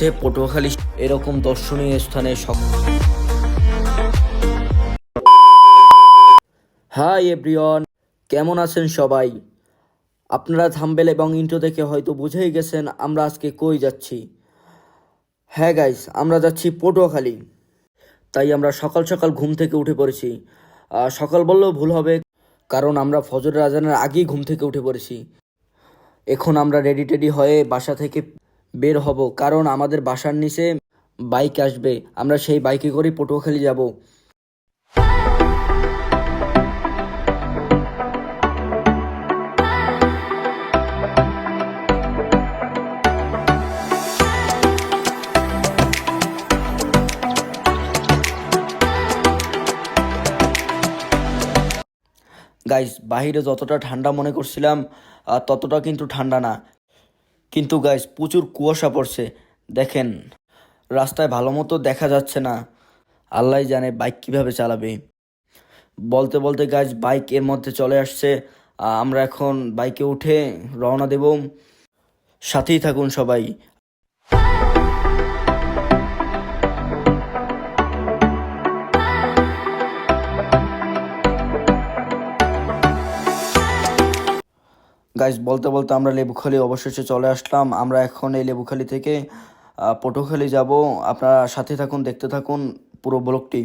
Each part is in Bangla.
হচ্ছে পটুয়াখালী। এরকম দর্শনীয় স্থানে সক হাই এভরিওয়ান কেমন আছেন সবাই? আপনারা থাম্বেল এবং ইন্ট্রো দেখে হয়তো বুঝেই গেছেন আমরা আজকে কই যাচ্ছি। হ্যাঁ গাইস আমরা যাচ্ছি পটুয়াখালী। তাই আমরা সকাল সকাল ঘুম থেকে উঠে পড়েছি। সকাল বললেও ভুল হবে, কারণ আমরা ফজরের আজানের আগেই ঘুম থেকে উঠে পড়েছি। এখন আমরা রেডি টেডি হয়ে বাসা থেকে বের হব, কারণ আমাদের বাসার নিচে বাইক আসবে। আমরা সেই বাইকে করেই পটুয়াখালী যাব। গাইস বাইরে যতটা ঠান্ডা মনে করছিলাম ততটা কিন্তু ঠান্ডা না। কিন্তু গাইস প্রচুর কুয়াশা পড়ছে। দেখেন, রাস্তায় ভালো মতো দেখা যাচ্ছে না। আল্লাহ জানে বাইক কীভাবে চালাবে। বলতে বলতে গাইস বাইক এর মধ্যে চলে আসছে। আমরা এখন বাইকে উঠে রওনা দেব। সাথেই থাকুন সবাই। গাইস বলতে বলতে আমরা লেবুখালি অবশেষে চলে আসলাম। আমরা এখন এই লেবুখালি থেকে পটুখালি যাব। আপনারা সাথে থাকুন, দেখতে থাকুন পুরো ব্লকটি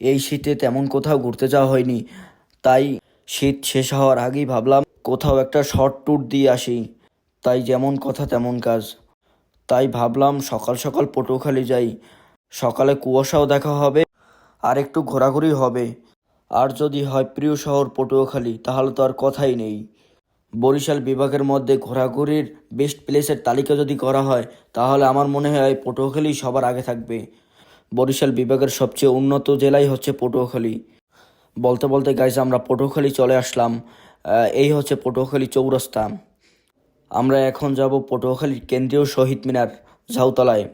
এই শীতে তেমন কোথাও ঘুরতে যাওয়া হয়নি, তাই শীত শেষ হওয়ার আগেই ভাবলাম কোথাও একটা শর্ট ট্যুর দিয়ে আসি। তাই যেমন কথা তেমন কাজ। তাই ভাবলাম সকাল সকাল পটুয়াখালী যাই। সকালে কুয়াশাও দেখা হবে, আর একটু ঘোরাঘুরি হবে। আর যদি হয় প্রিয় শহর পটুয়াখালী, তাহলে তো আর কথাই নেই। বরিশাল বিভাগের মধ্যে ঘোরাঘুরির বেস্ট প্লেসের তালিকা যদি করা হয়, তাহলে আমার মনে হয় পটুয়াখালী সবার আগে থাকবে। বরিশাল বিভাগের সবচেয়ে উন্নত জেলাই হচ্ছে পটুয়াখালী। বলতে বলতে গাইজ আমরা পটুয়াখালী চলে আসলাম। এই হচ্ছে পটুয়াখালী চৌরাস্তা। আমরা এখন যাব পটুয়াখালীর কেন্দ্রীয় শহীদ মিনার ঝাউতলায়।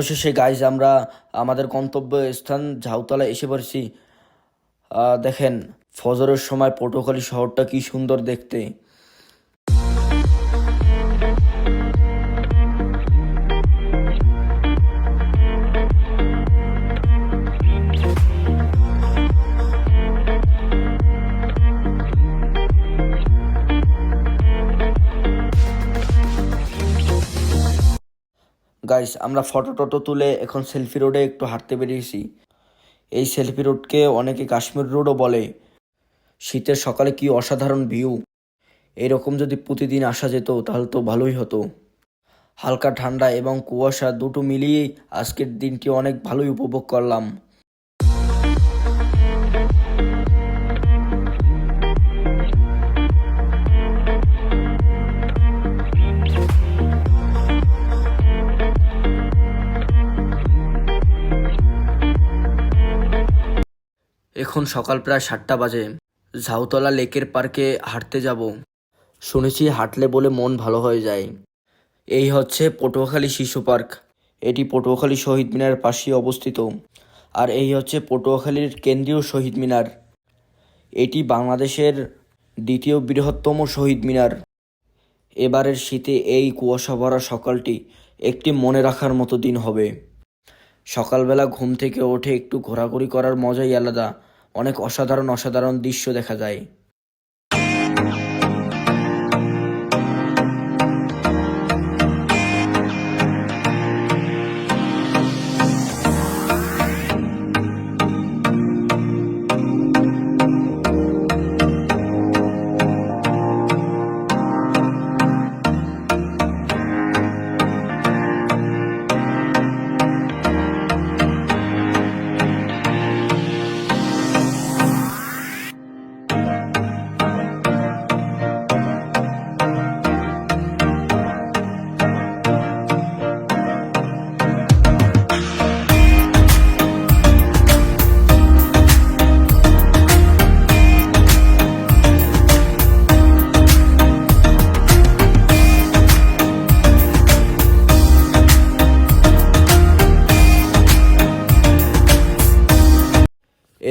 অবশেষে গাইজ আমরা আমাদের গন্তব্য স্থান ঝাউতলা এসে পড়েছি। দেখেন, ফজরের সময় পটুয়াখালী শহরটা কি সুন্দর দেখতে। গাইস আমরা ফটো টটো তুলে এখন সেলফি রোডে একটু হাঁটতে বেরিয়েছি। এই সেলফি রোডকে অনেকে কাশ্মীর রোডও বলে। শীতের সকালে কি অসাধারণ ভিউ এরকম যদি প্রতিদিন আসা যেত, তাহলে তো ভালোই হতো। হালকা ঠান্ডা এবং কুয়াশা দুটো মিলিয়েই আজকের দিনটি অনেক ভালোই উপভোগ করলাম। এখন সকাল প্রায় সাতটা বাজে। ঝাউতলা লেকের পার্কে হাঁটতে যাব। শুনেছি হাঁটলে বলে মন ভালো হয়ে যায়। এই হচ্ছে পটুয়াখালী শিশু পার্ক। এটি পটুয়াখালী শহীদ মিনার পাশেই অবস্থিত। আর এই হচ্ছে পটুয়াখালীর কেন্দ্রীয় শহীদ মিনার। এটি বাংলাদেশের দ্বিতীয় বৃহত্তম শহীদ মিনার। এবারের শীতে এই কুয়াশা ভরা সকালটি একটি মনে রাখার মতো দিন হবে। সকালবেলা ঘুম থেকে ওঠে একটু ঘোরাঘুরি করার মজাই আলাদা। অনেক অসাধারণ অসাধারণ দৃশ্য দেখা যায়।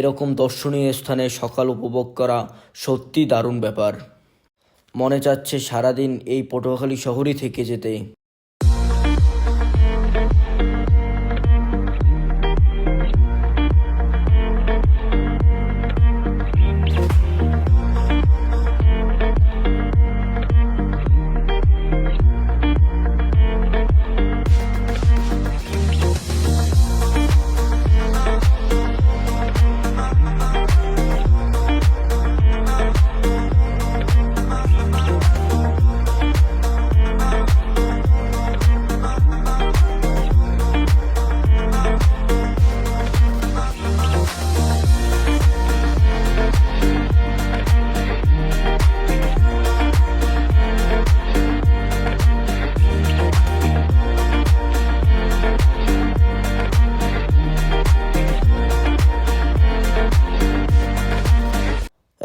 এইরকম দর্শনীয় স্থানে সকাল উপভোগ করা সত্যি দারুণ ব্যাপার। মনে চাচ্ছে সারাদিন এই পটুয়াখালী শহরই থেকে যেতে।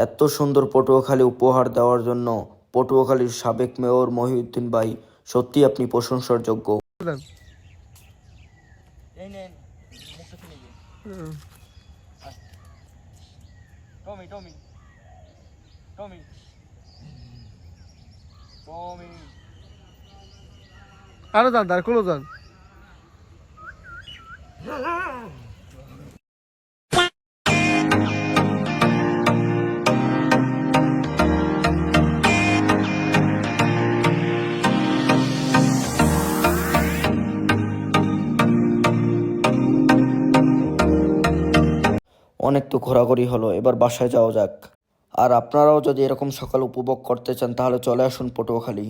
এত সুন্দর পটুয়াখালী উপহার দেওয়ার জন্য পটুয়াখালীর সাবেক মেয়র মহিউদ্দিন ভাই সত্যি আপনি প্রশংসার যোগ্য টমি টমি টমি টমি। আরও যান তার কোনো যান। অনেক তো ঘোরাঘুরি হলো, এবার বাসায় যাওয়া যাক। আর আপনারাও যদি এরকম সকাল উপভোগ করতে চান, তাহলে চলে আসুন পটুয়াখালী।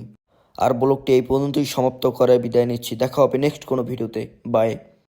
আর ব্লগটি এই পর্যন্তই সমাপ্ত করে বিদায় নিচ্ছি। দেখা হবে নেক্সট কোনো ভিডিওতে। বাই